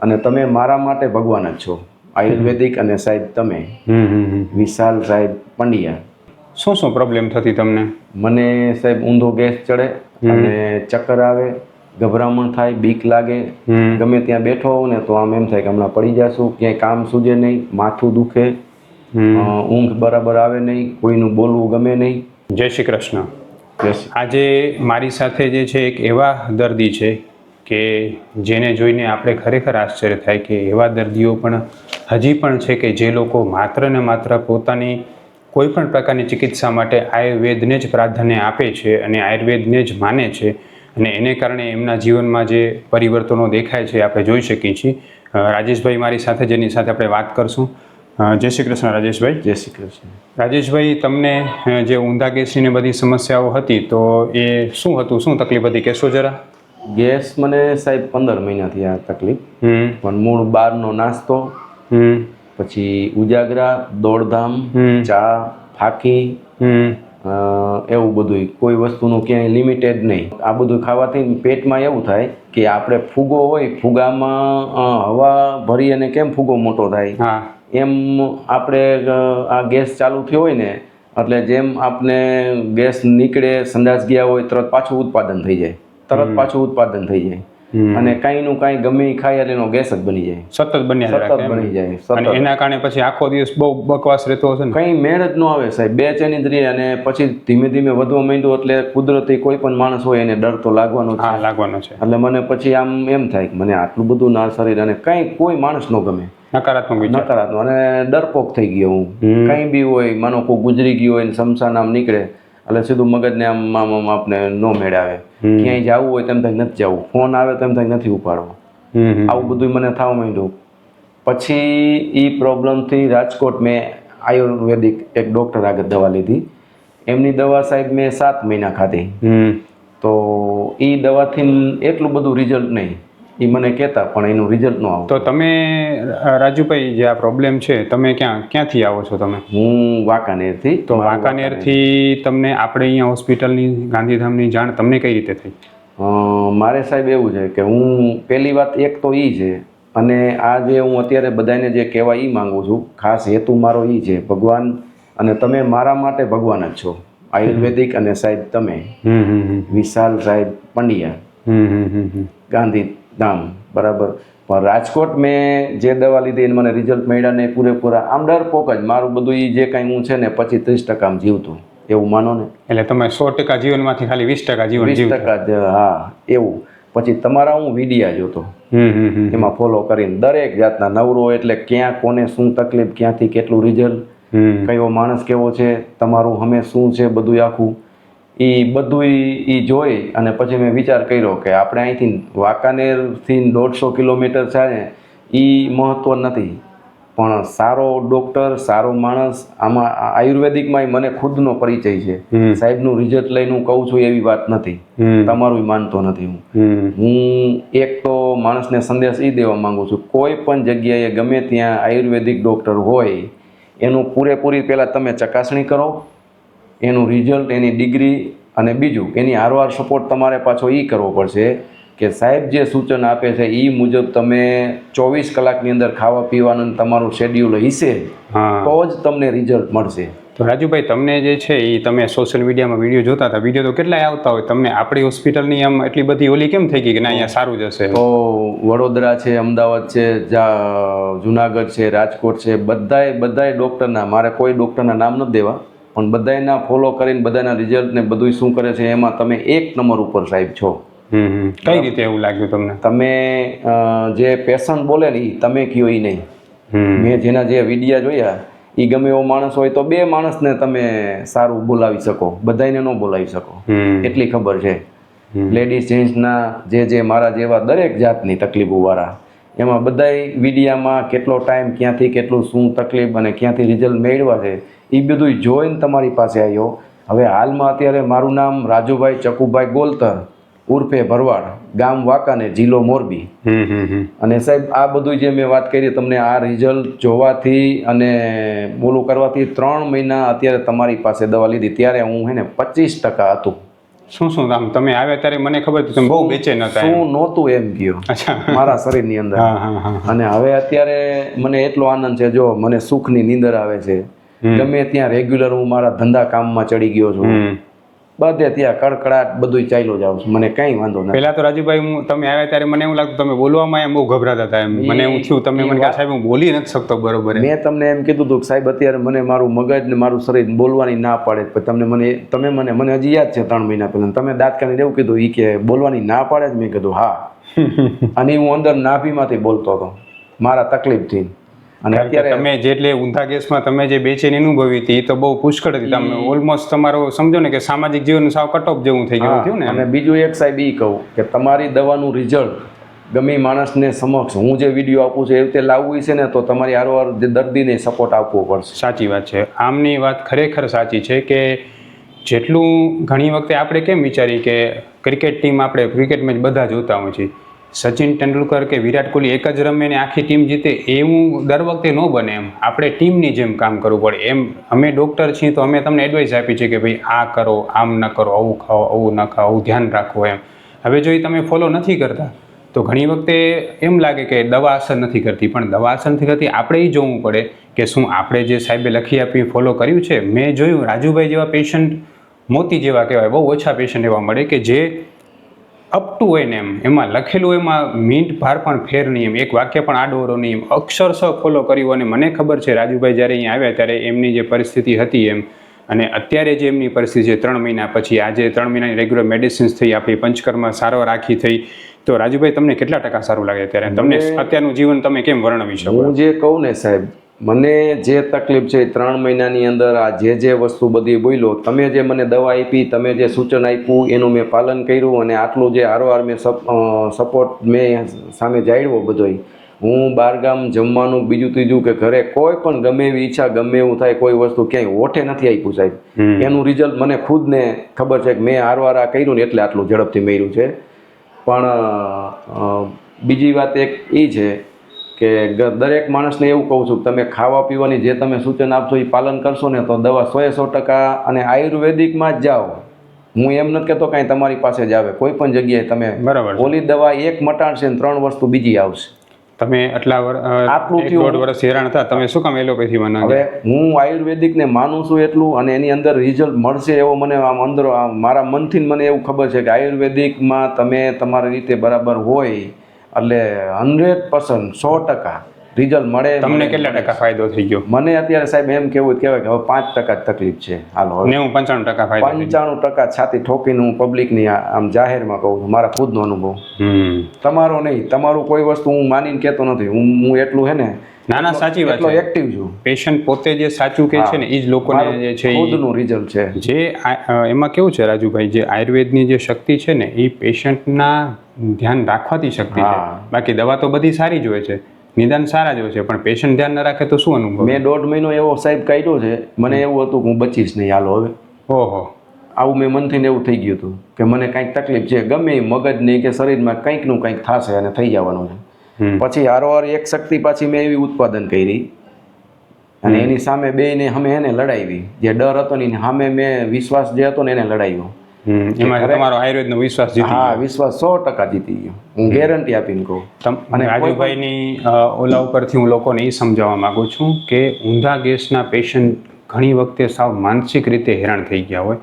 અને તમે મારા માટે ભગવાન જ છો. આયુર્વેદિક અને સાહેબ તમે. વિશાલ સાહેબ પંડ્યા. શું શું પ્રોબ્લેમ થતી તમને? મને સાહેબ ઊંધો ગેસ ચડે અને ચક્કર આવે ગભરામણ થાય બીક લાગે. ગમે ત્યાં બેઠો હોઉં ને તો આમ એમ થાય કે હમણાં પડી જશું ક્યાંય કામ સૂજે નહીં માથું દુખે. ઊંઘ બરાબર આવે નહીં કોઈનું બોલવું ગમે નહીં. જય શ્રી કૃષ્ણ. આજે મારી સાથે જે છે એક એવા દર્દી છે કે જેને જોઈને આપણે ખરેખર આશ્ચર્ય થાય કે એવા દર્દીઓ પણ હજી પણ છે કે જે લોકો માત્ર ને માત્ર પોતાની કોઈ પણ પ્રકારની ચિકિત્સા માટે આયુર્વેદને જ પ્રાધાન્ય આપે છે અને આયુર્વેદને જ માને છે અને એને કારણે એમના જીવનમાં જે પરિવર્તનો દેખાય છે આપણે જોઈ શકીએ છીએ. રાજેશભાઈ મારી સાથે જેની સાથે આપણે વાત કરશું. જય શ્રી કૃષ્ણ રાજેશભાઈ. જય શ્રી કૃષ્ણ. રાજેશભાઈ તમને જે ઊંધા ગેસની બધી સમસ્યાઓ હતી તો એ શું હતું? શું તકલીફ હતી? કહેશો જરા. ગેસ મને સાહેબ પંદર મહિનાથી આ તકલીફ. હમ. પણ મૂળ બહારનો નાસ્તો પછી ઉજાગરા દોડધામ. ચા ફાકી એવું બધું કોઈ વસ્તુનું ક્યાંય લિમિટેડ નહીં. આ બધું ખાવાથી પેટમાં એવું થાય કે આપણે ફૂગો હોય ફૂગામાં હવા ભરી અને કેમ ફૂગો મોટો થાય? હા. એમ આપણે આ ગેસ ચાલુ થયો હોય ને એટલે જેમ આપણે ગેસ નીકળે સંડાસ ગયા હોય તરત પાછું ઉત્પાદન થઈ જાય. તરત પાછું ઉત્પાદન થઈ જાય. અને અને કાંઈનું કાંઈ ગમે ખાય એટલે એનો ગેસ જ બની જાય. સતત બન્યા સતત બની જાય અને એના કારણે પછી આખો દિવસ બહુ બકવાસ રહેતો હશે ને? કંઈ મેળ જ ન આવે સાહેબ. બે ચેની જ અને પછી ધીમે ધીમે વધવા માંડ્યું એટલે કુદરતી કોઈ પણ માણસ હોય એને ડર તો લાગવાનો છે. લાગવાનો છે. એટલે મને પછી આમ એમ થાય કે મને આટલું બધું ના શરીર અને કંઈ કોઈ માણસ ન ગમે. નકારાત્મક નકારાત્મક. અને ડરપોક થઈ ગયો હું. કઈ કંઈ બી હોય માનો કોઈ ગુજરી ગયું હોય ને શમશાન આમ નીકળે એટલે સીધું મગજને આમ આમ આપને નો મેળાવે. ક્યાંય જવું હોય તેમ થાય નથી જવું. ફોન આવે તેમ થાય નથી ઉપાડવો. આવું બધું મને થવા માંડ્યું. પછી એ પ્રોબ્લેમથી રાજકોટ મેં આયુર્વેદિક એક ડૉક્ટર આગળ દવા લીધી. એમની દવા સાહેબ મેં સાત મહિના ખાધી. તો એ દવાથી એટલું બધું રિઝલ્ટ નહીં. એ મને કહેતા પણ એનું રિઝલ્ટ ન આવતું. તો તમે રાજુભાઈ જે આ પ્રોબ્લેમ છે તમે ક્યાં ક્યાંથી આવો છો તમે? હું વાંકાનેરથી તો વાંકાનેરથી તમને આપણે અહીંયા હોસ્પિટલની ગાંધીધામની જાણ તમને કઈ રીતે થઈ? મારે સાહેબ એવું છે કે હું પહેલી વાત એક તો એ છે અને આ જે હું અત્યારે બધાને જે કહેવા એ માગું છું ખાસ હેતુ મારો એ છે ભગવાન અને તમે મારા માટે ભગવાન જ છો. આયુર્વેદિક અને સાહેબ તમે. વિશાલ સાહેબ પંડ્યા. હમ ગાંધીધામ બરાબર. પણ રાજકોટ મેં જે દવા લીધી એને મને રિઝલ્ટ મળ્યા ને પૂરેપૂરા. આમ ડરપોક જ. મારું બધું એ જે કાંઈ હું છે ને પછી ત્રીસ ટકા જીવતું. એવું માનો ને? એટલે તમે સો ટકા જીવનમાંથી ખાલી વીસ ટકા જીવન વીસ ટકા હા એવું. પછી તમારા હું વિડિયા જોતો. હમ હમ હમ. એમાં ફોલો કરીને. દરેક જાતના નવરો એટલે ક્યાં કોને શું તકલીફ ક્યાંથી કેટલું રિઝલ્ટ હમ. કયો માણસ કેવો છે તમારું હમે શું છે બધું આખું. એ બધું એ જોઈ અને પછી મેં વિચાર કર્યો કે આપણે અહીંથી વાંકાનેરથી દોઢસો કિલોમીટર છે ને એ મહત્વ નથી. પણ સારો ડૉક્ટર સારો માણસ આમાં આયુર્વેદિકમાં મને ખુદનો પરિચય છે. સાહેબનું રિઝલ્ટ લઈને હું કહું છું એવી વાત નથી. તમારું માનતો નથી હું. હું એક તો માણસને સંદેશ એ દેવા માંગુ છું કોઈ પણ જગ્યાએ ગમે ત્યાં આયુર્વેદિક ડૉક્ટર હોય એનું પૂરેપૂરી પહેલાં તમે ચકાસણી કરો. એનું રિઝલ્ટ એની ડિગ્રી અને બીજું એની આરવાર સપોર્ટ તમારે પાછો એ કરવો પડશે કે સાહેબ જે સૂચન આપે છે એ મુજબ તમે ચોવીસ કલાકની અંદર ખાવા પીવાનું તમારું શેડ્યુલ હશે તો જ તમને રિઝલ્ટ મળશે. તો રાજુભાઈ તમને જે છે એ તમે સોશિયલ મીડિયામાં વીડિયો જોતા હતા વીડિયો તો કેટલાય આવતા હોય તમને આપણી હોસ્પિટલની આમ એટલી બધી ઓલી કેમ થઈ ગઈ કે ના અહીંયા સારું જશે તો વડોદરા છે અમદાવાદ છે જુનાગઢ છે રાજકોટ છે બધાય બધાય ડૉક્ટરના મારે કોઈ ડૉક્ટરના નામ નથી દેવા. પણ બધાના ફોલો કરીને બધાના રિઝલ્ટ ને બધું શું કરે છે એમાં તમે એક નંબર ઉપર સાહેબ છો. કઈ રીતે એવું લાગ્યું તમને? તમે જે પેશન્ટ બોલે ને તમે કયો એ નહીં. હમ. મેં જેના જે વિડિયા જોયા એ ગમે એવો માણસ હોય તો બે માણસને તમે સારું બોલાવી શકો. બધાયને ન બોલાવી શકો. એટલી ખબર છે. લેડીઝ જેન્ટ્સના જે જે મારા જેવા દરેક જાતની તકલીફોવાળા એમાં બધાય વિડિયામાં કેટલો ટાઈમ ક્યાંથી કેટલું શું તકલીફ અને ક્યાંથી રિઝલ્ટ મેળવા છે એ બધું જોઈને તમારી પાસે આવ્યો હવે હાલમાં અત્યારે મારું નામ રાજુભાઈ ચકુભાઈ ગોલતર ઉર્ફે ભરવાડ ગામ વાંકાને જિલ્લો મોરબી. અને સાહેબ આ બધું જે મેં વાત કરી તમને આ રિઝલ્ટ જોવાથી અને બોલું કરવાથી ત્રણ મહિના અત્યારે તમારી પાસે દવા લીધી. ત્યારે હું હે ને પચીસ ટકા હતું. શું શું આમ તમે આવ્યા ત્યારે મને ખબર તમે બહુ બેચેન હતા. શું નહોતું એમ ગયો મારા શરીરની અંદર. અને હવે અત્યારે મને એટલો આનંદ છે જો મને સુખની નીંદર આવે છે. ગમે ત્યાં રેગ્યુલર હું મારા ધંધા કામમાં ચડી ગયો છું. બધે ત્યાં કડકડાટ બધું ચાલ્યો જાવ છું. મને કઈ વાંધો નથી. પહેલા તો રાજુભાઈ હું તમે આવ્યા ત્યારે મને એવું લાગતું તમે બોલવામાં એમ બહુ ગભરાતા હતા એમ. મને એવું થયું તમે મને કહ્યું, સાહેબ હું બોલી નથી શકતો બરોબર એમ." મેં તમને એમ કીધું હતું કે સાહેબ અત્યારે મને મારું મગજ ને મારું શરીર બોલવાની ના પાડે. પણ તમને મને તમે મને મને હજી યાદ છે ત્રણ મહિના પહેલા. તમે દાંત કાઢીને એવું કીધું એ કે બોલવાની ના પાડે જ? મેં કીધું હા. અને હું અંદર નાભીમાંથી બોલતો હતો. મારા તકલીફથી. અને અત્યારે તમે જેટલે ઊંધા ગેસમાં તમે જે બેચેની અનુભવી હતી એ તો બહુ પુષ્કળ હતી. તમે ઓલમોસ્ટ તમારો સમજો ને કે સામાજિક જીવન સાવ કટ ઓફ જેવું થઈ ગયું થયું ને અને બીજું એક સાહેબ એ કહું કે તમારી દવાનું રિઝલ્ટ ગમે માણસને સમક્ષ હું જે વીડિયો આપું છું એ રીતે લાવવું છે ને તો તમારી હારોહાર જે દર્દીને સપોર્ટ આપવો પડશે. સાચી વાત છે. આમની વાત ખરેખર સાચી છે કે જેટલું ઘણી વખતે આપણે કેમ વિચારીએ કે ક્રિકેટ ટીમ આપણે ક્રિકેટ મેચ બધા જોતા હોય છે. સચિન તેંડુલકર કે વિરાટ કોહલી એક જ રમે ને આખી ટીમ જીતે, એવું દર વખતે ન બને એમ. આપણે ટીમની જેમ કામ કરવું પડે. એમ અમે ડૉક્ટર છીએ તો અમે તમને એડવાઇસ આપી છે કે ભાઈ, આ કરો, આમ ન કરો, આવું ખાઓ, આવું ન ખાઓ, આવું ધ્યાન રાખો એમ. હવે જો એ તમે ફોલો નથી કરતા, તો ઘણી વખતે એમ લાગે કે દવા અસર નથી કરતી. પણ દવા અસર નથી કરતી, આપણે એ જોવું પડે કે શું આપણે જે સાહેબે લખી આપી ફોલો કર્યું છે? મેં જોયું, રાજુભાઈ જેવા પેશન્ટ મોતી જેવા કહેવાય, બહુ ઓછા પેશન્ટ એવા મળે કે જે અપ ટુ એન એમ એમાં લખેલું એમાં મિનિટ ભાર પણ ફેર નહીં એમ. એક વાક્ય પણ આડોરો નહીં એમ. અક્ષરશઃ ફોલો કર્યું અને મને ખબર છે રાજુભાઈ જ્યારે અહીંયા આવ્યા ત્યારે એમની જે પરિસ્થિતિ હતી એમ અને અત્યારે જે એમની પરિસ્થિતિ છે ત્રણ મહિના પછી આજે ત્રણ મહિનાની રેગ્યુલર મેડિસિન્સ થઈ આપણી પંચકર્મ સારવાર આખી થઈ. તો રાજુભાઈ તમને કેટલા ટકા સારું લાગે અત્યારે? તમને અત્યારનું જીવન તમે કેમ વર્ણવી શકો? હું જે કહું ને સાહેબ મને જે તકલીફ છે ત્રણ મહિનાની અંદર આ જે જે વસ્તુ બધી બોલ્યો તમે જે મને દવા આપી તમે જે સૂચન આપ્યું એનું મેં પાલન કર્યું અને આટલું જે હારોહાર મેં સપોર્ટ મેં સામે જાળવ્યો બધોય. હું બહારગામ જમવાનું બીજું ત્રીજું કે ઘરે કોઈ પણ ગમે એવી ઈચ્છા ગમે એવું થાય કોઈ વસ્તુ ક્યાંય ઓઠે નથી આપ્યું સાહેબ. એનું રિઝલ્ટ મને ખુદને ખબર છે કે મેં હારવાર આ કર્યું ને એટલે આટલું ઝડપથી મળ્યું છે. પણ બીજી વાત એક એ છે કે દરેક માણસને એવું કહું છું તમે ખાવા પીવાની જે તમે સૂચન આપશો એ પાલન કરશો ને તો દવા સો સો ટકા અને આયુર્વેદિકમાં જ જાઓ. હું એમ નથી કહેતો કાંઈ તમારી પાસે જ આવે. કોઈ પણ જગ્યાએ તમે બરાબર. ઓલી દવા એક મટાડશે ને ત્રણ વસ્તુ બીજી આવશે. તમે આટલા વર્ષ આટલું થયું. દોઢ વર્ષ હેરાન હતા તમે શું કામ એલોપેથી મને હવે હું આયુર્વેદિકને માનું છું એટલું અને એની અંદર રિઝલ્ટ મળશે એવો મને આમ અંદર મારા મનથી મને એવું ખબર છે કે આયુર્વેદિકમાં તમે તમારી રીતે બરાબર હોય એટલે હંડ્રેડ પર્સન્ટ સો ટકા રિઝલ્ટ મળે તમને કેટલા ટકા ફાયદો થઈ ગયો? મને અત્યારે સાહેબ એમ કેવું કહેવાય કે હવે પાંચ ટકા જ તકલીફ છે હાલો હવે. નેવું પંચાણું ટકા ફાયદો પંચાણું ટકા છાતી ઠોકીને હું પબ્લિકની આમ જાહેરમાં કહું છું મારા ખુદનો અનુભવ. તમારો નહીં તમારું કોઈ વસ્તુ હું માનીને કહેતો નથી. હું હું એટલું હે ને ના ના સાચી વાત છે. એક્ટિવ છું. પેશન્ટ પોતે જે સાચું કહે છે ને એ જ લોકોને જે છે ખુદનું રિઝલ્ટ છે. જે એમાં કેવું છે રાજુભાઈ જે આયુર્વેદની જે શક્તિ છે ને એ પેશન્ટના ધ્યાન રાખવાથી શક્તિ છે. બાકી દવા તો બધી સારી જ હોય છે. નિદાન સારા જ હોય છે પણ પેશન્ટ ધ્યાન ન રાખે તો શું અનુભવ? મેં દોઢ મહિનો એવો સાહેબ કાઢ્યો છે મને એવું હતું હું બચીશ નહીં હાલો હવે. ઓહો. આવું મેં મનથી એવું થઈ ગયું હતું કે મને કાંઈક તકલીફ છે ગમે એ મગજની કે શરીરમાં કંઈકનું કંઈક થશે અને થઈ જવાનું છે. પછી હારોહાર એક શક્તિ પાછી મેં એવી ઉત્પાદન કરી. અને એની સામે બેને અમે એને લડાવી. જે ડર હતો ને સામે મેં વિશ્વાસ જે હતો ને એને લડાવ્યો. હમ. એમાં તમારો આયુર્વેદનો વિશ્વાસ જીતી હા વિશ્વાસ સો ટકા જીતી ગયો. હું ગેરંટી આપીને કહું. તમ- અને રાજુભાઈની ઓલા ઉપરથી હું લોકોને એ સમજાવવા માંગુ છું કે ઊંધા ગેસના પેશન્ટ ઘણી વખતે સાવ માનસિક રીતે હેરાન થઈ ગયા હોય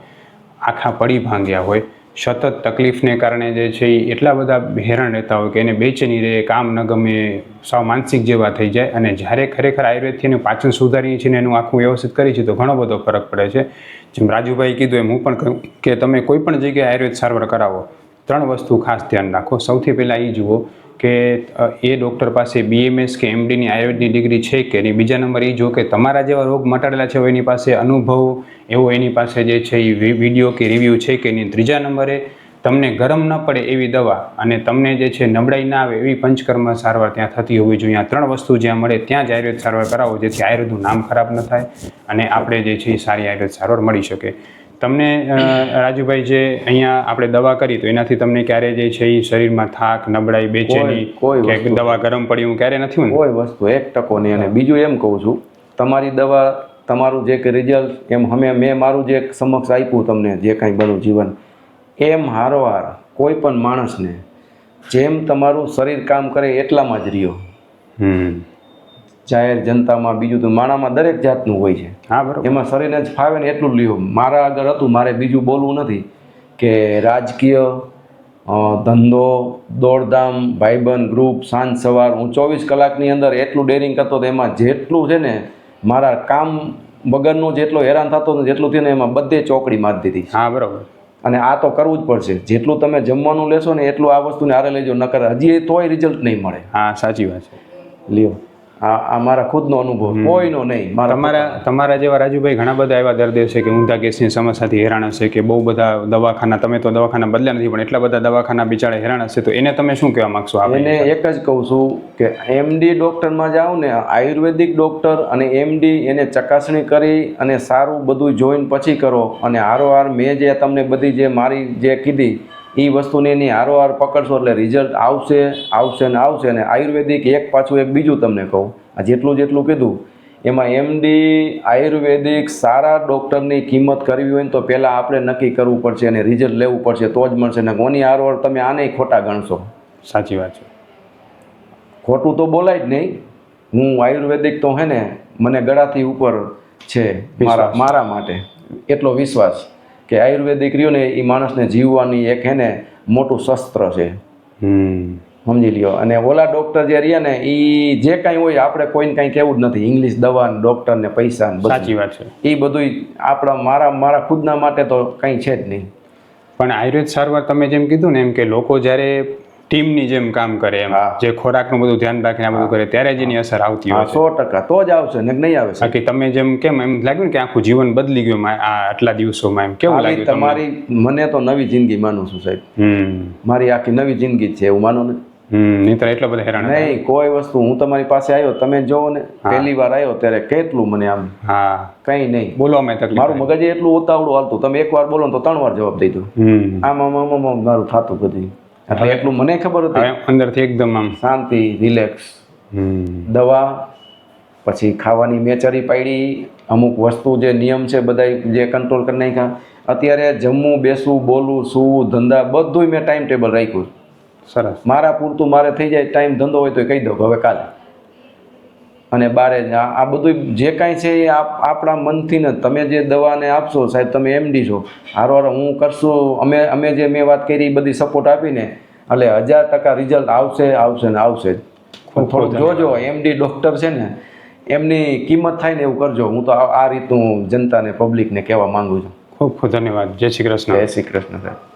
આખા પડી ભાંગ્યા હોય સતત તકલીફને કારણે જે છે એ એટલા બધા હેરાન રહેતા હોય કે એને બેચેની રહે, કામ ન ગમે, સાવ માનસિક જેવા થઈ જાય. અને જ્યારે ખરેખર આયુર્વેદથી એનું પાચન સુધારીએ છીએ ને એનું આખું વ્યવસ્થિત કરીએ છીએ તો ઘણો બધો ફરક પડે છે. જેમ રાજુભાઈ કીધું એમ, હું પણ કહું કે તમે કોઈ પણ જગ્યાએ આયુર્વેદ સારવાર કરાવો, ત્રણ વસ્તુ ખાસ ધ્યાન રાખો. સૌથી પહેલાં એ જુઓ કે એ ડૉક્ટર પાસે બીએમએસ કે એમડીની આયુર્વેદની ડિગ્રી છે કે નહીં? બીજા નંબર એ જો કે તમારા જેવા રોગ મટાડેલા છે, એની પાસે અનુભવ, એવો એની પાસે જે છે એ વીડિયો કે રિવ્યૂ છે કે નહીં? ત્રીજા નંબરે, તમને ગરમ ન પડે એવી દવા અને તમને જે છે નબળાઈ ના આવે એવી પંચકર્મ સારવાર ત્યાં થતી હોવી જોઈએ. આ ત્રણ વસ્તુ જ્યાં મળે ત્યાં જ આયુર્વેદ સારવાર કરાવો, જેથી આયુર્વેદનું નામ ખરાબ ન થાય અને આપણે જે છે એ સારી આયુર્વેદ સારવાર મળી શકે. તમને રાજુભાઈ જે અહીંયા આપણે દવા કરી તો એનાથી તમને ક્યારે જે છે એ શરીરમાં થાક નબળાઈ બેચેની કોઈ દવા ગરમ પડી હું ક્યારે નથી કોઈ વસ્તુ એક ટકો નહીં. અને બીજું એમ કહું છું તમારી દવા તમારું જે કે રિઝલ્ટ એમ અમે મેં મારું જે સમક્ષ આપ્યું તમને જે કાંઈ બનું જીવન એમ હારવાર કોઈ પણ માણસને જેમ તમારું શરીર કામ કરે એટલામાં જ રહ્યો. હમ. જાહેર જનતામાં બીજું તો માણામાં દરેક જાતનું હોય છે. હા બરાબર. એમાં શરીરને જ ફાવે ને એટલું લ્યો મારા આગળ હતું મારે બીજું બોલવું નથી કે રાજકીય ધંધો દોડધામ ભાઈબંધ ગ્રુપ સાંજ સવાર હું ચોવીસ કલાકની અંદર એટલું ડેરિંગ કરતો હતો એમાં જેટલું છે ને મારા કામ વગરનો જેટલો હેરાન થતો હતો જેટલું થયું ને એમાં બધે ચોકડી મારી દીધી હા બરાબર. અને આ તો કરવું જ પડશે. જેટલું તમે જમવાનું લેશો ને એટલું આ વસ્તુને હારે લેજો નકર હજી તોય રિઝલ્ટ નહીં મળે. હા સાચી વાત છે. લ્યો. આ આ મારા ખુદનો અનુભવ. કોઈનો નહીં મારા તમારા તમારા જેવા રાજુભાઈ ઘણા બધા એવા દર્દીઓ છે કે ઊંધા ગેસની સમસ્યાથી હેરાન હશે કે બહુ બધા દવાખાના તમે તો દવાખાના બદલ્યા નથી પણ એટલા બધા દવાખાના બિચારા હેરાન હશે તો એને તમે શું કહેવા માંગશો એને એક જ કહું છું કે એમડી ડૉક્ટરમાં જાઓ ને આયુર્વેદિક ડૉક્ટર અને એમડી એને ચકાસણી કરી અને સારું બધું જોઈને પછી કરો. અને હારોહાર મેં જે તમને બધી જે મારી જે કીધી એ વસ્તુને એની હારોહાર પકડશો એટલે રિઝલ્ટ આવશે આવશે ને આવશે અને આયુર્વેદિક એક પાછું એક બીજું તમને કહું. આ જેટલું જેટલું કીધું એમાં એમડી આયુર્વેદિક સારા ડૉક્ટરની કિંમત કરવી હોય ને તો પહેલાં આપણે નક્કી કરવું પડશે અને રિઝલ્ટ લેવું પડશે તો જ મળશે. ને કોની હારોહાર તમે આને ખોટા ગણશો. સાચી વાત છે. ખોટું તો બોલાય જ નહીં. હું આયુર્વેદિક તો હે ને મને ગળાથી ઉપર છે મારા મારા માટે. એટલો વિશ્વાસ. કે આયુર્વેદિક રહ્યું ને એ માણસને જીવવાની એક હે ને મોટું શસ્ત્ર છે. હમ. સમજી લ્યો. અને ઓલા ડૉક્ટર જે રહ્યા ને એ જે કાંઈ હોય આપણે કોઈને કાંઈ કહેવું જ નથી. ઇંગ્લિશ દવા ને ડૉક્ટર ને પૈસા ને સાચી વાત છે. એ બધું આપણા મારા મારા ખુદના માટે તો કંઈ છે જ નહીં. પણ આયુર્વેદ સારવાર તમે જેમ કીધું ને એમ કે લોકો જ્યારે ટીમની જેમ કામ કરે એમ. જે ખોરાકનું બધું ધ્યાન રાખીને આ બધું કરે ત્યારે જ એની અસર આવતી હોય સો ટકા. તો જ આવશે ને નહીં આવે બાકી તમે જેમ કેમ એમ લાગ્યું કે આખું જીવન બદલી ગયું આ આટલા દિવસોમાં એમ. કેવું લાગ્યું તમારી મને તો નવી જિંદગી માનું છું સાહેબ. હમ. મારી આખી નવી જિંદગી જ છે એવું માનો ને? હમ એટલો બધો હેરાન નહીં કોઈ વસ્તુ. હું તમારી પાસે આવ્યો તમે જોવો ને. પહેલી વાર આવ્યો ત્યારે કેટલું મને આમ હા. કંઈ નહીં. મેં તકલીફ મારું મગજ એટલું ઉતાવળું હાલતું. તમે એક વાર બોલો ને તો ત્રણ વાર જવાબ દઈ દો. આમ આમ આમ આમ મારું થતું બધું. એટલે એટલું મને ખબર હતી. અંદરથી એકદમ આમ શાંતિ રિલેક્સ દવા પછી ખાવાની મેચરી પાડી અમુક વસ્તુ જે નિયમ છે બધા જે કંટ્રોલ કરી નાખ્યા. અત્યારે જમવું બેસવું બોલવું સૂવું ધંધા બધુંય મેં ટાઈમ ટેબલ રાખ્યું. સરસ. મારા પૂરતું મારે થઈ જાય ટાઈમ ધંધો હોય તો કહી દઉં હવે કાલે. અને બારે આ બધું જે કાંઈ છે એ આપ આપણા મનથી ને. તમે જે દવાને આપશો સાહેબ તમે એમડી છો. હારો હારો હું કરશું? અમે અમે જે મેં વાત કરી એ બધી સપોર્ટ આપીને. એટલે હજાર ટકા રિઝલ્ટ આવશે આવશે ને આવશે જ. થોડું જોજો એમડી ડૉક્ટર છે ને એમની કિંમત થાય ને એવું કરજો. હું તો આ આ રીતનું જનતાને પબ્લિકને કહેવા માંગુ છું. ખૂબ ખૂબ ધન્યવાદ. જય શ્રી કૃષ્ણ. જય શ્રી કૃષ્ણ સાહેબ.